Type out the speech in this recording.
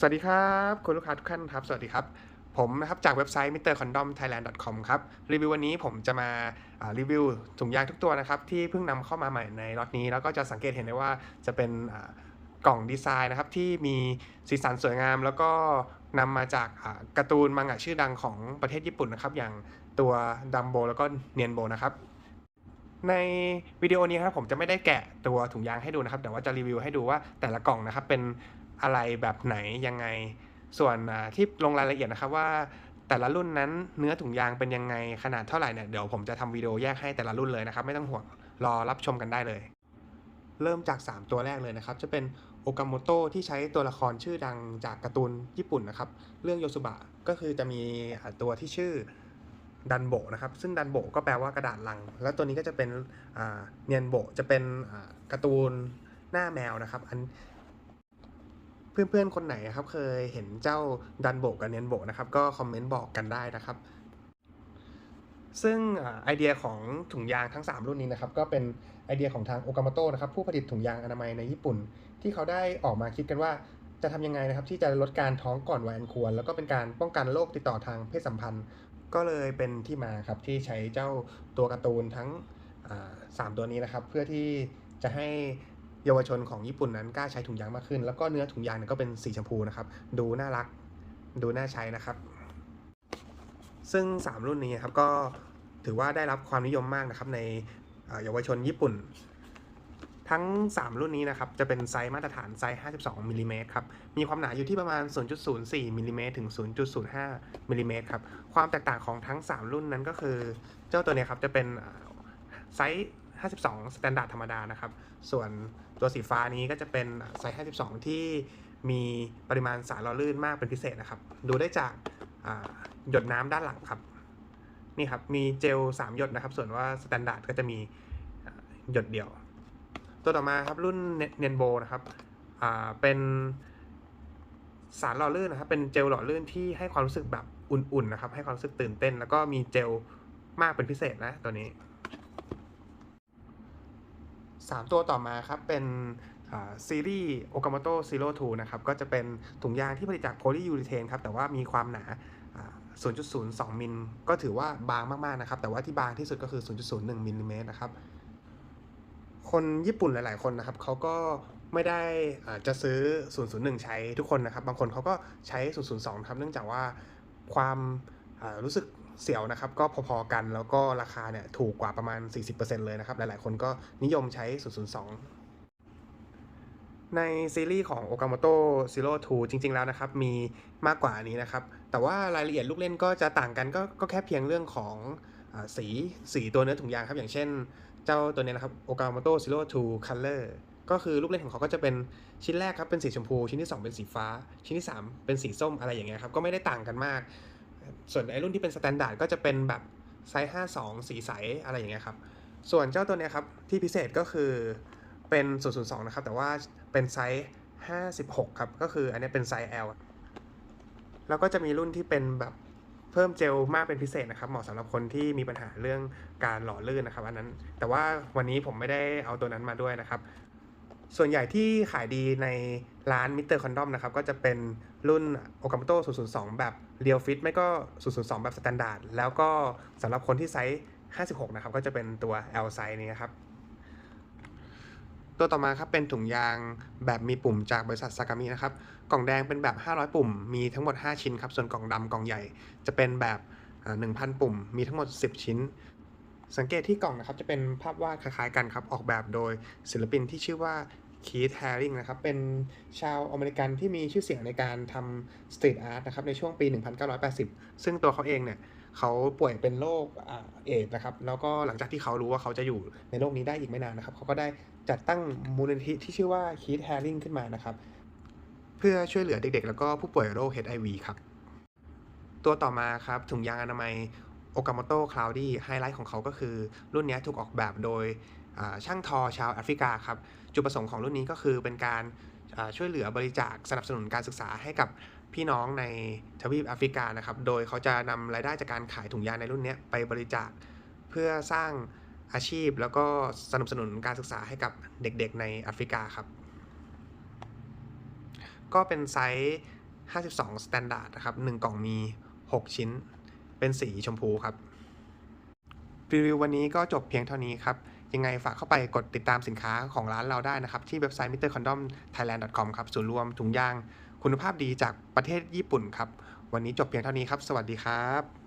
สวัสดีครับคุณลูกค้าทุกท่านครับ สวัสดีครับ ผมนะครับจากเว็บไซต์ mrcondomthailand.com ครับรีวิววันนี้ผมจะมาารีวิวถุงยางทุกตัวนะครับ ที่เพิ่งนำเข้ามาใหม่ในล็อตนี้ แล้วก็จะสังเกตเห็นได้ว่าจะเป็นกล่องดีไซน์นะครับ ที่มีสีสันสวยงาม แล้วก็นำมาจากการ์ตูนมังงะชื่อดังของประเทศญี่ปุ่นนะครับ อย่างตัวดัมโบแล้วก็เนียนโบนะครับในวิดีโอนี้ครับผมจะไม่ได้แกะตัวถุงยางให้ดูนะครับ แต่ว่าจะรีวิวให้ดูว่าแต่ละกล่องนะครับเป็น อะไรแบบไหนยังไง ส่วนที่ลงรายละเอียดนะครับว่าแต่ละรุ่นนั้นเนื้อถุงยางเป็นยังไงขนาดเท่าไหร่เนี่ยเดี๋ยวผมจะทำวิดีโอแยกให้แต่ละรุ่นเลยนะครับ ไม่ต้องห่วงรอรับชมกันได้เลย เริ่มจาก 3 ตัวแรกเลยนะครับ จะเป็นโอกาโมโตที่ใช้ตัวละครชื่อดังจากการ์ตูนญี่ปุ่นนะครับ เรื่องโยสุบะก็คือจะมีตัวที่ชื่อดันโบนะครับ ซึ่งดันโบก็แปลว่ากระดาษลัง แล้วตัวนี้ก็จะเป็นเนียนโบจะเป็นการ์ตูนหน้าแมวนะครับ อัน เพื่อนๆคนไหนครับเคยเห็นเจ้าดันโบกับเนียนโบนะครับ ก็คอมเมนต์บอกกันได้นะครับ ซึ่งไอเดียของถุงยางทั้ง 3 รุ่นนี้นะครับ ก็เป็นไอเดียของทางโอกา m โตนะครับผู้ผลิตถุงยางอนามัยในญี่ปุ่น ที่เขาได้ออกมาคิดกันว่าจะทำยังไงนะครับ ที่จะลดการท้องก่อนวัยอันควร แล้วก็เป็นการป้องกันโรคติดต่อทางเพศสัมพันธ์ ก็เลยเป็นที่มาครับที่ใช้เจ้าตัวการ์ตูนทั้งสามตัวนี้นะครับ เพื่อที่จะให้ เยาวชนของญี่ปุ่นนั้นกล้าใช้ถุงยางมากขึ้น แล้วก็เนื้อถุงยางเนี่ยก็เป็นสีชมพูนะครับ ดูน่ารัก ดูน่าใช้นะครับ ซึ่ง 3 รุ่นนี้ครับก็ถือว่าได้รับความนิยมมากนะครับในเยาวชนญี่ปุ่น ทั้ง 3 รุ่นนี้นะครับจะเป็นไซส์มาตรฐานไซส์ 52มิลลิเมตรครับ มีความหนาอยู่ที่ประมาณ 0.04มิลลิเมตรถึง 0.05มิลลิเมตรครับ ความแตกต่างของทั้ง 3 รุ่นนั้นก็คือ เจ้าตัวนี้ครับจะเป็นไซส์ 52สแตนดาร์ดธรรมดานะครับ ส่วนตัวสีฟ้านี้ก็จะเป็นไซส์ 52 ที่มีปริมาณสารหล่อลื่นมากเป็นพิเศษนะครับ ดูได้จากหยดน้ำด้านหลังครับ นี่ครับ มีเจล 3 หยดนะครับ ส่วนว่าสแตนดาร์ดก็จะมีหยดเดียว ตัวต่อมาครับรุ่นเนนโบนะครับเป็นสารหล่อลื่นนะครับ เป็นเจลหล่อลื่นที่ให้ความรู้สึกแบบอุ่นๆนะครับ ให้ความรู้สึกตื่นเต้น แล้วก็มีเจลมากเป็นพิเศษนะตัวนี้ 3 ตัวต่อมาครับเป็นซีรีส์โอกา m โตซีโร่ทูนะครับก็จะเป็นถุงยางที่ผลิตจากโพลียูริเทนครับแต่ว่ามีความหนา 0.02 มิล ก็ถือว่าบางมากๆนะครับแต่ว่าที่บางที่สุดก็คือ 0.01 มิลลิเมตรนะครับคนญี่ปุ่นหลายๆ คนนะครับเขาก็ไม่ได้จะซื้อ 001 ใช้ทุกคนนะครับ บางคนเขาก็ใช้ 002 ครับ เนื่องจากว่าความรู้สึก เสียวนะครับก็พอๆกันแล้วก็ราคาเนี่ยถูกกว่าประมาณ 40%เลยนะครับ หลายๆ คนก็นิยมใช้ 002 ในซีรีส์ของ Okamoto Zero Two จริง ๆ แล้วนะครับ มีมากกว่านี้นะครับ แต่ว่ารายละเอียดลูกเล่นก็จะต่างกันก็ก็แค่เพียงเรื่องของอสีสีตัวเนื้อถุงยางครับ อย่างเช่น เจ้าตัวเนี้ยนะครับ Okamoto Zero Two Color ก็คือลูกเล่นของเขาก็จะเป็นชิ้นแรกครับเป็นสีชมพู ชิ้นที่ 2 เป็นสีฟ้า ชิ้นที่ 3 เป็นสีส้มอะไรอย่างเงี้ยครับก็ไม่ได้ต่างกันมาก ส่วนไอรุ่นที่เป็นสแตนดาร์ดก็จะเป็นแบบไซส์ 52 สีใสอะไรอย่างเงี้ยครับ ส่วนเจ้าตัวเนี้ยครับ ที่พิเศษก็คือเป็น 002 นะครับ แต่ว่าเป็นไซส์ 56 ครับ ก็คืออันเนี้ยเป็นไซส์ L แล้วก็จะมีรุ่นที่เป็นแบบเพิ่มเจลมากเป็นพิเศษนะครับ เหมาะสำหรับคนที่มีปัญหาเรื่องการหล่อลื่นนะครับ อันนั้น แต่ว่าวันนี้ผมไม่ได้เอาตัวนั้นมาด้วยนะครับ ส่วนใหญ่ที่ขายดีในร้านมิสเตอร์คอนดอมนะครับ ก็จะเป็นรุ่น Okamoto 002 แบบ Real Fit ไม่ก็ 002 แบบสแตนดาร์ดแล้วก็สำหรับคนที่ไซส์ 56 นะครับ ก็จะเป็นตัว L ไซส์นี้ครับ ตัวต่อมาครับเป็นถุงยางแบบมีปุ่มจากบริษัทซากามินะครับ กล่องแดงเป็นแบบ 500 ปุ่ม มีทั้งหมด 5 ชิ้นครับ ส่วนกล่องดำกล่องใหญ่จะเป็นแบบอ่า1,000 ปุ่ม มีทั้งหมด 10 ชิ้น สังเกตที่กล่องนะครับจะเป็นภาพวาดคล้ายๆกันครับ ออกแบบโดยศิลปินที่ชื่อว่าคีธแฮริงนะครับ เป็นชาวอเมริกันที่มีชื่อเสียงในการทำสตรีทอาร์ตนะครับในช่วงปี 1980 ซึ่งตัวเขาเองเนี่ยเขาป่วยเป็นโรคอ่าเอดส์นะครับ แล้วก็หลังจากที่เขารู้ว่าเขาจะอยู่ในโลกนี้ได้อีกไม่นานนะครับ เขาก็ได้จัดตั้งมูลนิธิที่ชื่อว่าคีธแฮริงขึ้นมานะครับ เพื่อช่วยเหลือเด็กๆ แล้วก็ผู้ป่วยโรค HIV ครับ ตัวต่อมาครับถุงยางอนามัย Okamoto Cloudy ไฮไลท์ของเขาก็คือ รุ่นนี้ถูกออกแบบโดยช่างทอชาวแอฟริกาครับ จุดประสงค์ของรุ่นนี้ก็คือเป็นการช่วยเหลือบริจาคสนับสนุนการศึกษาให้กับพี่น้องในทวีปแอฟริกานะครับ โดยเขาจะนำรายได้จากการขายถุงยางในรุ่นนี้ไปบริจาคเพื่อสร้างอาชีพแล้วก็สนับสนุนการศึกษาให้กับเด็กๆในแอฟริกาครับ ก็เป็นไซส์ 52 Standard นะครับ 1 กล่องมี 6 ชิ้น เป็นสีชมพูครับรีวิววันนี้ก็จบเพียงเท่านี้ครับ ยังไงฝากเข้าไปกดติดตามสินค้าของร้านเราได้นะครับ ที่เว็บไซต์ mrcondomthailand.com ครับศูนย์รวมถุงยาง คุณภาพดีจากประเทศญี่ปุ่นครับ วันนี้จบเพียงเท่านี้ครับ สวัสดีครับ